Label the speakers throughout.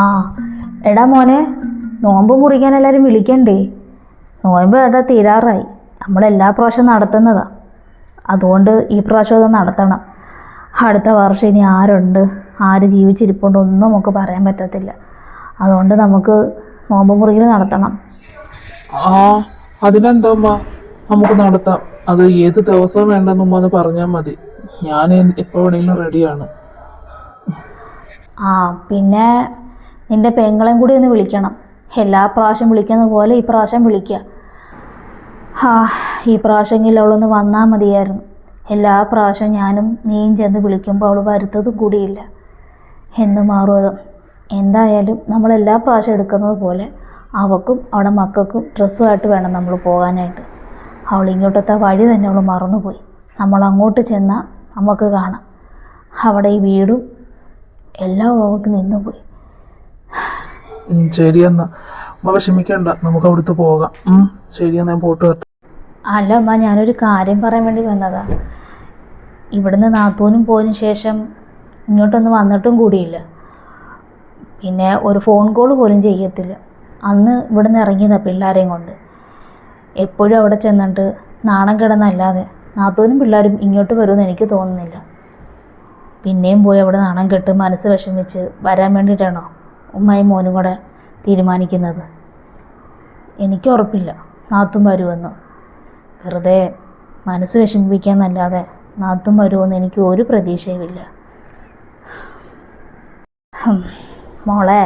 Speaker 1: ആ എടാ മോനെ നോമ്പ് മുറിക്കാൻ എല്ലാവരും വിളിക്കണ്ടേ? നോയമ്പ് എടാ തീരാറായി. നമ്മളെല്ലാ പ്രാവശ്യം നടത്തുന്നതാ. അതുകൊണ്ട് ഈ പ്രാവശ്യം അത് നടത്തണം. അടുത്ത വർഷം ഇനി ആരുണ്ട്? ആര് ജീവിച്ചിരിപ്പുണ്ട്? ഒന്നും നമുക്ക് പറയാൻ പറ്റത്തില്ല. അതുകൊണ്ട് നമുക്ക് നോമ്പ് മുറികൾ നടത്തണം.
Speaker 2: ആ അതിനെന്താ നമുക്ക് നടത്താം. അത് ഏത് ദിവസം വേണ്ടെന്ന് ഉമ്മ പറഞ്ഞാൽ മതി. ഞാൻ എപ്പോൾ വേണമെങ്കിലും റെഡിയാണ്
Speaker 1: ആ പിന്നെ നിന്റെ പെങ്ങളെയും കൂടി ഒന്ന് വിളിക്കണം. എല്ലാ പ്രാവശ്യം വിളിക്കുന്ന പോലെ ഈ പ്രാവശ്യം വിളിക്കുക. ആ ഈ പ്രാവശ്യമെങ്കിലും അവളൊന്ന് വന്നാൽ മതിയായിരുന്നു. എല്ലാ പ്രാവശ്യം ഞാനും നീയും ചെന്ന് വിളിക്കുമ്പോൾ അവൾ വരുത്തതും കൂടിയില്ല. എന്ന് മാറും എന്തായാലും നമ്മൾ എല്ലാ പ്രാവശ്യം എടുക്കുന്നത് പോലെ അവക്കും അവിടെ മക്കൾക്കും ഡ്രസ്സുമായിട്ട് വേണം നമ്മൾ പോകാനായിട്ട്. അവൾ ഇങ്ങോട്ടത്തെ വഴി തന്നെ അവൾ മറന്നുപോയി. നമ്മൾ അങ്ങോട്ട് ചെന്നാൽ നമുക്ക് കാണാം. അവിടെ ഈ വീടും എല്ലാം അവൾക്ക് നിന്നുപോയി.
Speaker 2: ഉം, ശരി എന്നാ വിഷമിക്കണ്ട നമുക്ക് അവിടുത്തെ പോകാം. ഉം, ശരി എന്നാ ഞാൻ പോട്ട്
Speaker 1: അല്ല അമ്മ ഞാനൊരു കാര്യം പറയാൻ വേണ്ടി വന്നതാ. ഇവിടുന്ന് നാത്തൂനും പോയതിനു ശേഷം ഇങ്ങോട്ടൊന്നും വന്നിട്ടും കൂടിയില്ല. പിന്നെ ഒരു ഫോൺ കോൾ പോലും ചെയ്യത്തില്ല. അന്ന് ഇവിടുന്ന് ഇറങ്ങിയതാ പിള്ളേരെയും കൊണ്ട്. എപ്പോഴും അവിടെ ചെന്നിട്ട് നാണം കിടന്നല്ലാതെ നാത്തൂനും പിള്ളേരും ഇങ്ങോട്ട് വരുമെന്ന് എനിക്ക് തോന്നുന്നില്ല. പിന്നെയും പോയി അവിടെ നാണം കെട്ട് മനസ്സ് വിഷമിച്ച് വരാൻ വേണ്ടിയിട്ടാണോ? ഉമ്മയും മോനും കൂടെ തീരുമാനിക്കുന്നത്. എനിക്ക് ഉറപ്പില്ല. നാത്തും വരുമെന്ന്. വെറുതെ മനസ്സ് വിഷമിപ്പിക്കാന്നല്ലാതെ നാത്തും വരുമെന്ന് എനിക്ക് ഒരു പ്രതീക്ഷയുമില്ല. മോളെ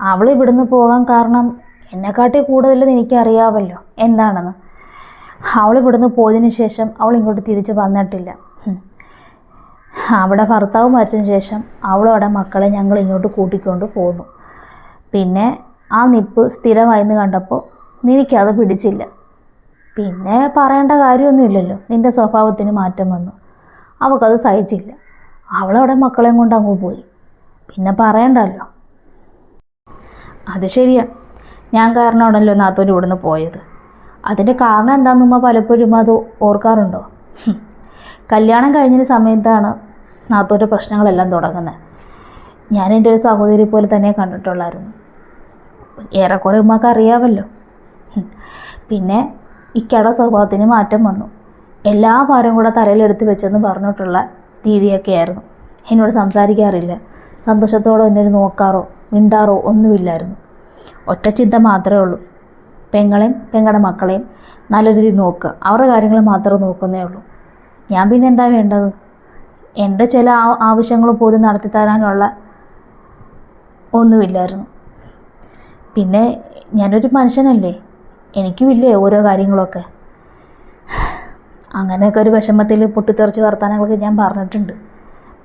Speaker 1: അവൾ ഇവിടുന്ന് പോകാൻ കാരണം എന്നെക്കാട്ടി കൂടുതൽ എനിക്കറിയാമല്ലോ എന്താണെന്ന്? അവൾ ഇവിടുന്ന് പോയതിന് ശേഷം അവൾ ഇങ്ങോട്ട് തിരിച്ച് വന്നിട്ടില്ല. അവിടെ ഭർത്താവ് മരിച്ചതിന് ശേഷം അവളവിടെ മക്കളെ ഞങ്ങൾ ഇങ്ങോട്ട് കൂട്ടിക്കൊണ്ട് പോന്നു. പിന്നെ ആ നിപ്പ് സ്ഥിരമായിന്ന് കണ്ടപ്പോൾ നിനക്കത് പിടിച്ചില്ല. പിന്നെ പറയേണ്ട കാര്യമൊന്നുമില്ലല്ലോ. നിന്റെ സ്വഭാവത്തിന് മാറ്റം വന്നു. അവൾക്കത് സഹിച്ചില്ല. അവളവിടെ മക്കളെയും കൊണ്ട് അങ്ങ് പോയി. പിന്നെ പറയണ്ടല്ലോ. അത് ശരിയാ. ഞാൻ കാരണമാണല്ലോ നാത്തോര് ഇവിടുന്ന് പോയത്. അതിന്റെ കാരണം എന്താണെന്ന് ഉമ്മ പലപ്പോഴും അത് ഓർക്കാറുണ്ടോ. കല്യാണം കഴിഞ്ഞ സമയത്താണ് നാത്തോന്റെ പ്രശ്നങ്ങളെല്ലാം തുടങ്ങുന്നത്. ഞാൻ എന്റെ ഒരു സഹോദരി പോലെ തന്നെ കണ്ടിട്ടുള്ളായിരുന്നു. ഏറെക്കുറെ ഉമ്മക്ക് അറിയാമല്ലോ. പിന്നെ ഇക്കയുടെ സ്വഭാവത്തിന് മാറ്റം വന്നു. എല്ലാ ഭാരം കൂടെ തലയിലെടുത്ത് വെച്ചെന്ന് പറഞ്ഞിട്ടുള്ള രീതിയൊക്കെ ആയിരുന്നു എന്നോട് സംസാരിക്കാറില്ല. സന്തോഷത്തോടെ എന്നെ നോക്കാറോ മിണ്ടാറോ ഒന്നുമില്ലായിരുന്നു. ഒറ്റ ചിന്ത മാത്രമേ ഉള്ളൂ. പെങ്ങളെയും പെങ്ങളുടെ മക്കളെയും നല്ല രീതിയിൽ നോക്കുക. അവരുടെ കാര്യങ്ങൾ മാത്രം നോക്കുന്നേ ഉള്ളൂ. ഞാൻ പിന്നെ എന്താ വേണ്ടത്? എന്റെ ചില ആവശ്യങ്ങൾ പോലും നടത്തി തരാനുള്ള ഒന്നുമില്ലായിരുന്നു. പിന്നെ ഞാനൊരു മനുഷ്യനല്ലേ? എനിക്കുമില്ലേ ഓരോ കാര്യങ്ങളൊക്കെ. അങ്ങനെയൊക്കെ ഒരു വിഷമത്തിൽ പൊട്ടിത്തെറിച്ച് വർത്തമാനങ്ങളൊക്കെ ഞാൻ പറഞ്ഞിട്ടുണ്ട്.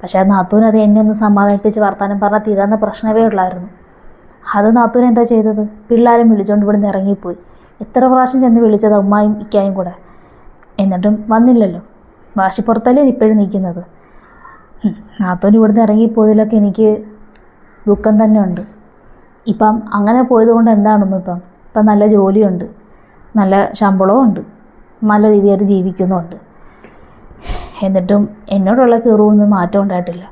Speaker 1: പക്ഷേ നാത്തൂൻ അത് എന്നെ ഒന്ന് സമാധാനിപ്പിച്ച് വർത്തമാനം പറഞ്ഞാൽ തീരാവുന്ന പ്രശ്നമേ ഉള്ളായിരുന്നു. അത് നാത്തൂൻ എന്താ ചെയ്തത്? പിള്ളേരും വിളിച്ചുകൊണ്ട് ഇവിടുന്ന് ഇറങ്ങിപ്പോയി. എത്ര പ്രാവശ്യം ചെന്ന് വിളിച്ചത് ഉമ്മായും ഇക്കായും കൂടെ? എന്നിട്ടും വന്നില്ലല്ലോ. വാശിപ്പുറത്തല്ലേ ഇപ്പോഴും നിൽക്കുന്നത്? നാത്തോൻ നാത്തൂൻ ഇവിടുന്ന് ഇറങ്ങിപ്പോയതിലൊക്കെ എനിക്ക് ദുഃഖം തന്നെ ഉണ്ട്. ഇപ്പം അങ്ങനെ പോയത് കൊണ്ട് എന്താണെന്ന് ഇപ്പം? ഇപ്പം നല്ല ജോലിയുണ്ട് നല്ല ശമ്പളവും ഉണ്ട് നല്ല രീതിയായിട്ട് ജീവിക്കുന്നുമുണ്ട്. എന്നിട്ടും എന്നോടുള്ള കീറുവൊന്നും മാറ്റം ഉണ്ടായിട്ടില്ല.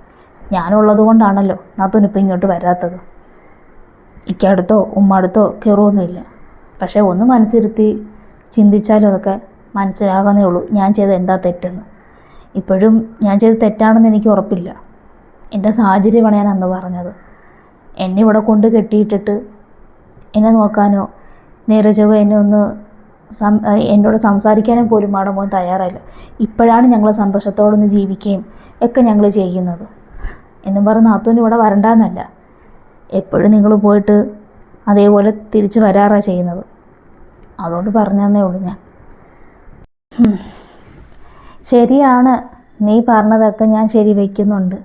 Speaker 1: ഞാനുള്ളത് കൊണ്ടാണല്ലോ നാത്തൂനിപ്പം ഇങ്ങോട്ട് വരാത്തത്. ഇക്കടുത്തോ ഉമ്മടുത്തോ കീറുവൊന്നുമില്ല. പക്ഷേ ഒന്ന് മനസ്സിരുത്തി ചിന്തിച്ചാലും അതൊക്കെ മനസ്സിലാകുന്നേ ഉള്ളൂ ഞാൻ ചെയ്ത എന്താ തെറ്റെന്ന്. ഇപ്പോഴും ഞാൻ ചെയ്ത് തെറ്റാണെന്ന് എനിക്ക് ഉറപ്പില്ല. എന്റെ സാഹചര്യമാണ് ഞാൻ അന്ന് പറഞ്ഞത്. എന്നെ ഇവിടെ കൊണ്ട് കെട്ടിയിട്ടിട്ട് എന്നെ നോക്കാനോ നേരെ ചൊവ്വ എന്നെ ഒന്ന് സം എന്നോട് സംസാരിക്കാനും പോലും മാഡം പോകാൻ തയ്യാറായില്ല. ഇപ്പോഴാണ് ഞങ്ങൾ സന്തോഷത്തോടൊന്ന് ജീവിക്കുകയും ഒക്കെ ഞങ്ങൾ ചെയ്യുന്നത്. എന്നും പറഞ്ഞ് നാത്തൂന് ഇവിടെ വരണ്ടെന്നല്ല. എപ്പോഴും നിങ്ങൾ പോയിട്ട് അതേപോലെ തിരിച്ച് വരാറാണ് ചെയ്യുന്നത്. അതുകൊണ്ട് പറഞ്ഞതന്നേ ഉള്ളൂ ഞാൻ. ശരിയാണ്. നീ പറഞ്ഞതൊക്കെ ഞാൻ ശരി വയ്ക്കുന്നുണ്ട്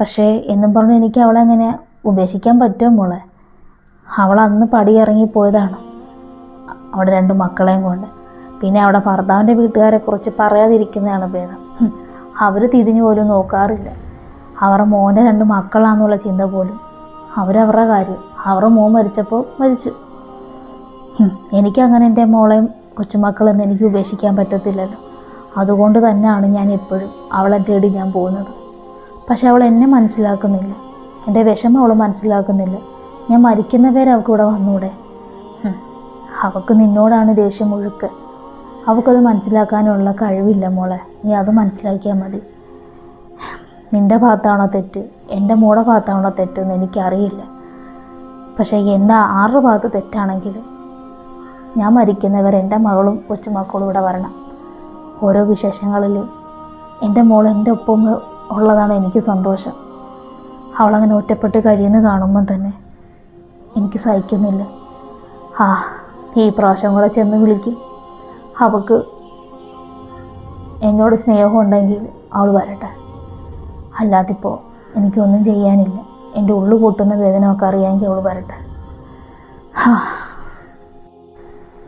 Speaker 1: പക്ഷേ എന്നും പറഞ്ഞ് എനിക്ക് അവളെ അങ്ങനെ ഉപേക്ഷിക്കാൻ പറ്റുമോ മോളെ? അവൾ അന്ന് പടിയിറങ്ങിപ്പോയതാണ് അവിടെ രണ്ട് മക്കളെയും കൊണ്ട്. പിന്നെ അവിടെ ഭർത്താവിന്റെ വീട്ടുകാരെ കുറിച്ച് പറയാതിരിക്കുന്നതാണ് ഭേദം. അവർ തിരിഞ്ഞു പോലും നോക്കാറില്ല. അവരുടെ മോന്റെ രണ്ട് മക്കളാണെന്നുള്ള ചിന്ത പോലും. അവരവരുടെ കാര്യം. അവരുടെ മോൻ മരിച്ചപ്പോൾ മരിച്ചു. എനിക്കങ്ങനെ എന്റെ മോളെയും കൊച്ചുമക്കളെന്ന് എനിക്ക് ഉപേക്ഷിക്കാൻ പറ്റത്തില്ലല്ലോ. അതുകൊണ്ട് തന്നെയാണ് ഞാൻ എപ്പോഴും അവളെ തേടി ഞാൻ പോകുന്നത്. പക്ഷെ അവൾ എന്നെ മനസ്സിലാക്കുന്നില്ല. എന്റെ വിഷമം അവൾ മനസ്സിലാക്കുന്നില്ല. ഞാൻ മരിക്കുന്ന പേര് അവൾക്ക് ഇവിടെ വന്നൂടെ. അവൾക്ക് നിന്നോടാണ് ദേഷ്യം മുഴുക്ക്. അവൾക്കത് മനസ്സിലാക്കാനുള്ള കഴിവില്ല മോളെ. നീ അത് മനസ്സിലാക്കിയാൽ മതി. നിന്റെ ഭാഗത്താണോ തെറ്റ്? എന്റെ മോടെ ഭാഗത്താണോ തെറ്റെന്ന് എനിക്കറിയില്ല. പക്ഷേ എന്താ ആരുടെ ഭാഗത്ത് തെറ്റാണെങ്കിലും? ഞാൻ മരിക്കുന്നവർ എന്റെ മകളും കൊച്ചുമക്കളും ഇവിടെ വരണം. ഓരോ വിശേഷങ്ങളിലും എന്റെ മോൾ എന്റെ ഒപ്പം ഉള്ളതാണ് എനിക്ക് സന്തോഷം. അവളങ്ങനെ ഒറ്റപ്പെട്ട് കഴിയുന്ന കാണുമ്പം തന്നെ എനിക്ക് സഹിക്കുന്നില്ല. ആ ഈ പ്രാവശ്യം കൂടെ ചെന്ന് വിളിക്കും. അവൾക്ക് എന്നോട് സ്നേഹം ഉണ്ടെങ്കിൽ അവൾ വരട്ടെ. അല്ലാതിപ്പോൾ എനിക്കൊന്നും ചെയ്യാനില്ല. എന്റെ ഉള്ളു പൊട്ടുന്ന വേദനയൊക്കെ അറിയാമെങ്കിൽ അവൾ വരട്ടെ.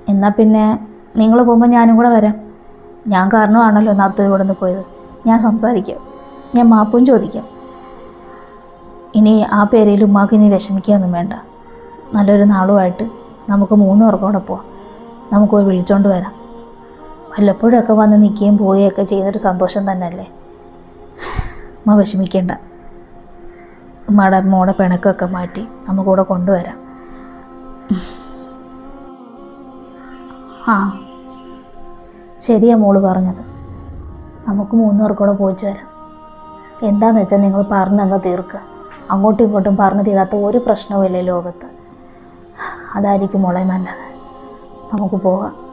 Speaker 1: എന്നാൽ പിന്നെ നിങ്ങൾ പോകുമ്പോൾ ഞാനും കൂടെ വരാം. ഞാൻ കാരണമാണല്ലോ നാത്തു ഇവിടെ നിന്ന് പോയത്. ഞാൻ സംസാരിക്കാം. ഞാൻ മാപ്പും ചോദിക്കാം. ഇനി ആ പേരിൽ ഉമ്മാക്ക് ഇനി വിഷമിക്കുകയൊന്നും വേണ്ട. നല്ലൊരു നാളുമായിട്ട് നമുക്ക് മൂന്ന് പേർക്കും കൂടെ പോവാം. നമുക്ക് പോയി വിളിച്ചോണ്ട് വരാം. വല്ലപ്പോഴൊക്കെ വന്ന് നിൽക്കുകയും പോവുകയൊക്കെ ചെയ്യുന്നൊരു സന്തോഷം തന്നെയല്ലേ? ഉമ്മ വിഷമിക്കേണ്ട. ഉമ്മയുടെ മോടെ പിണക്കൊക്കെ മാറ്റി നമുക്കൂടെ കൊണ്ടുവരാം. ആ. ശരിയാ മോൾ പറഞ്ഞത്. നമുക്ക് മൂന്ന് പേർക്കൂടെ പോയിച്ചു വരാം. എന്താന്ന് വെച്ചാൽ നിങ്ങൾ പറഞ്ഞങ്ങ് തീർക്കുക. അങ്ങോട്ടും ഇങ്ങോട്ടും പറഞ്ഞു തീരാത്ത ഒരു പ്രശ്നവും ഇല്ലേ ലോകത്ത്. അതായിരിക്കും മോളെ നല്ലത്. നമുക്ക് പോകാം.